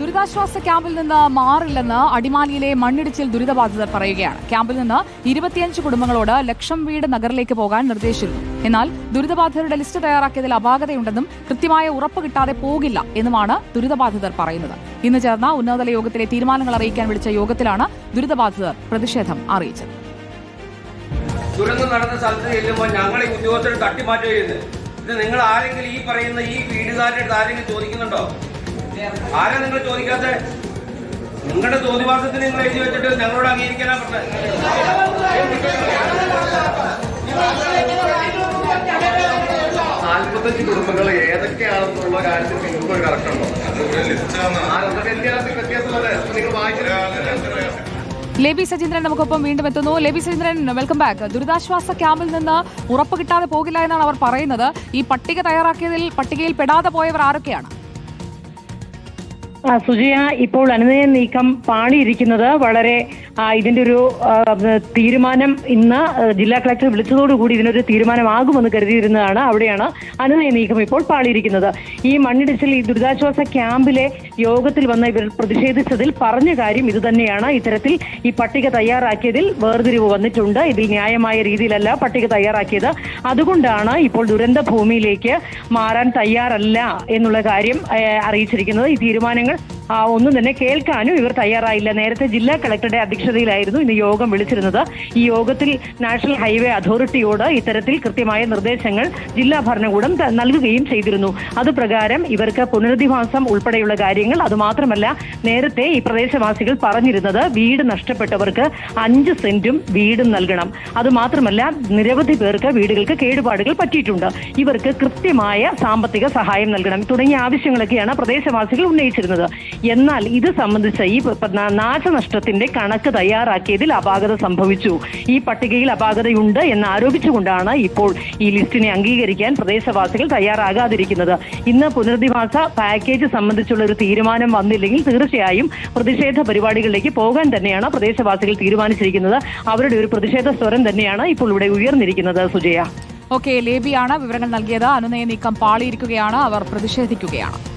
ദുരിതാശ്വാസ ക്യാമ്പിൽ നിന്ന് മാറില്ലെന്ന് അടിമാലിയിലെ മണ്ണിടിച്ചിൽ ദുരിതബാധിതർ പറയുകയാണ്. ക്യാമ്പിൽ നിന്ന് ഇരുപത്തിയഞ്ച് കുടുംബങ്ങളോട് ലക്ഷം വീട് നഗറിലേക്ക് പോകാൻ നിർദ്ദേശിച്ചിരുന്നു. എന്നാൽ ദുരിതബാധിതരുടെ ലിസ്റ്റ് തയ്യാറാക്കിയതിൽ അപാകതയുണ്ടെന്നും കൃത്യമായ ഉറപ്പ് കിട്ടാതെ പോകില്ല എന്നുമാണ് ദുരിതബാധിതർ പറയുന്നത്. ഇന്ന് ചേർന്ന ഉന്നതതല യോഗത്തിലെ തീരുമാനങ്ങൾ അറിയിക്കാൻ വിളിച്ച യോഗത്തിലാണ് ദുരിതബാധിതർ പ്രതിഷേധം അറിയിച്ചത്. ഈ ഉദ്യോഗസ്ഥരെ തട്ടിമാറ്റുകയാണ് ഇത് നിങ്ങൾ ആരെങ്കിലും ഈ പറയുന്ന ഈ വീടുകാരുടെ ആരെങ്കിലും ചോദിക്കുന്നുണ്ടോ? ആരാ നിങ്ങൾ ചോദിക്കാത്ത? നിങ്ങളുടെ ജ്യോതിവാസത്തിന് നിങ്ങൾ എഴുതി വെച്ചിട്ട് ഞങ്ങളോട് അംഗീകരിക്കാനാ നാൽപ്പത്തഞ്ച് കുടുംബങ്ങൾ ഏതൊക്കെയാണെന്നുള്ള കാര്യത്തിൽ നിങ്ങൾക്ക് ഒരു കറക്റ്റ് ഉണ്ടോ നിങ്ങൾ ലേബി സജീന്ദ്രൻ നമുക്കൊപ്പം വീണ്ടും എത്തുന്നു. ലേബി സജീന്ദ്രൻ വെൽക്കം ബാക്ക് ദുരിതാശ്വാസ ക്യാമ്പിൽ നിന്ന് ഉറപ്പ് കിട്ടാതെ പോകില്ല എന്നാണ് അവർ പറയുന്നത്. ഈ പട്ടിക തയ്യാറാക്കിയതിൽ പട്ടികയിൽ പെടാതെ പോയവർ ആരൊക്കെയാണ്? സുജയ ഇപ്പോൾ അനുനയ നീക്കം പാളിയിരിക്കുന്നത് വളരെ ഇതിന്റെ ഒരു തീരുമാനം ഇന്ന് ജില്ലാ കളക്ടർ വിളിച്ചതോടുകൂടി ഇതിനൊരു തീരുമാനമാകുമെന്ന് കരുതിയിരുന്നതാണ് അവിടെയാണ് അനുനയ നീക്കം ഇപ്പോൾ പാളിയിരിക്കുന്നത്. ഈ മണ്ണിടിച്ചിൽ ഈ ദുരിതാശ്വാസ ക്യാമ്പിലെ യോഗത്തിൽ വന്ന ഇവർ പ്രതിഷേധിച്ചതിൽ പറഞ്ഞ കാര്യം ഇതുതന്നെയാണ് ഇത്തരത്തിൽ ഈ പട്ടിക തയ്യാറാക്കിയതിൽ വേർതിരിവ് വന്നിട്ടുണ്ട്. ഇതിൽ ന്യായമായ രീതിയിലല്ല പട്ടിക തയ്യാറാക്കിയത്. അതുകൊണ്ടാണ് ഇപ്പോൾ ദുരന്ത ഭൂമിയിലേക്ക് മാറാൻ തയ്യാറല്ല എന്നുള്ള കാര്യം അറിയിച്ചിരിക്കുന്നത്. ഈ തീരുമാനങ്ങൾ ഒന്നും തന്നെ കേൾക്കാനും ഇവർ തയ്യാറായില്ല. നേരത്തെ ജില്ലാ കളക്ടറുടെ അധ്യക്ഷതയിലായിരുന്നു ഇന്ന് യോഗം വിളിച്ചിരുന്നത്. ഈ യോഗത്തിൽ നാഷണൽ ഹൈവേ അതോറിറ്റിയോട് ഇത്തരത്തിൽ കൃത്യമായ നിർദ്ദേശങ്ങൾ ജില്ലാ ഭരണകൂടം നൽകുകയും ചെയ്തിരുന്നു. അത് പ്രകാരം ഇവർക്ക് പുനരധിവാസം ഉൾപ്പെടെയുള്ള കാര്യങ്ങൾ അതുമാത്രമല്ല നേരത്തെ ഈ പ്രദേശവാസികൾ പറഞ്ഞിരുന്നത് വീട് നഷ്ടപ്പെട്ടവർക്ക് അഞ്ച് സെന്റും വീടും നൽകണം. അതുമാത്രമല്ല നിരവധി പേർക്ക് വീടുകൾക്ക് കേടുപാടുകൾ പറ്റിയിട്ടുണ്ട്. ഇവർക്ക് കൃത്യമായ സാമ്പത്തിക സഹായം നൽകണം തുടങ്ങിയ ആവശ്യങ്ങളൊക്കെയാണ് പ്രദേശവാസികൾ ഉന്നയിച്ചിരുന്നത്. എന്നാൽ ഇത് സംബന്ധിച്ച ഈ നാശനഷ്ടത്തിന്റെ കണക്ക് തയ്യാറാക്കിയതിൽ അപാകത സംഭവിച്ചു. ഈ പട്ടികയിൽ അപാകതയുണ്ട് എന്ന് ആരോപിച്ചുകൊണ്ടാണ് ഇപ്പോൾ ഈ ലിസ്റ്റിനെ അംഗീകരിക്കാൻ പ്രദേശവാസികൾ തയ്യാറാകാതിരിക്കുന്നത്. ഇന്ന് പുനരധിവാസ പാക്കേജ് സംബന്ധിച്ചുള്ള ഒരു തീരുമാനം വന്നില്ലെങ്കിൽ തീർച്ചയായും പ്രതിഷേധ പരിപാടികളിലേക്ക് പോകാൻ തന്നെയാണ് പ്രദേശവാസികൾ തീരുമാനിച്ചിരിക്കുന്നത്. അവരുടെ ഒരു പ്രതിഷേധ സ്വരം തന്നെയാണ് ഇപ്പോൾ ഇവിടെ ഉയർന്നിരിക്കുന്നത്. സുജയ. ഓക്കെ ലേബിയാണ് വിവരങ്ങൾ നൽകിയത്. അനുനയ നീക്കം പാളിയിരിക്കുകയാണ്. അവർ പ്രതിഷേധിക്കുകയാണ്.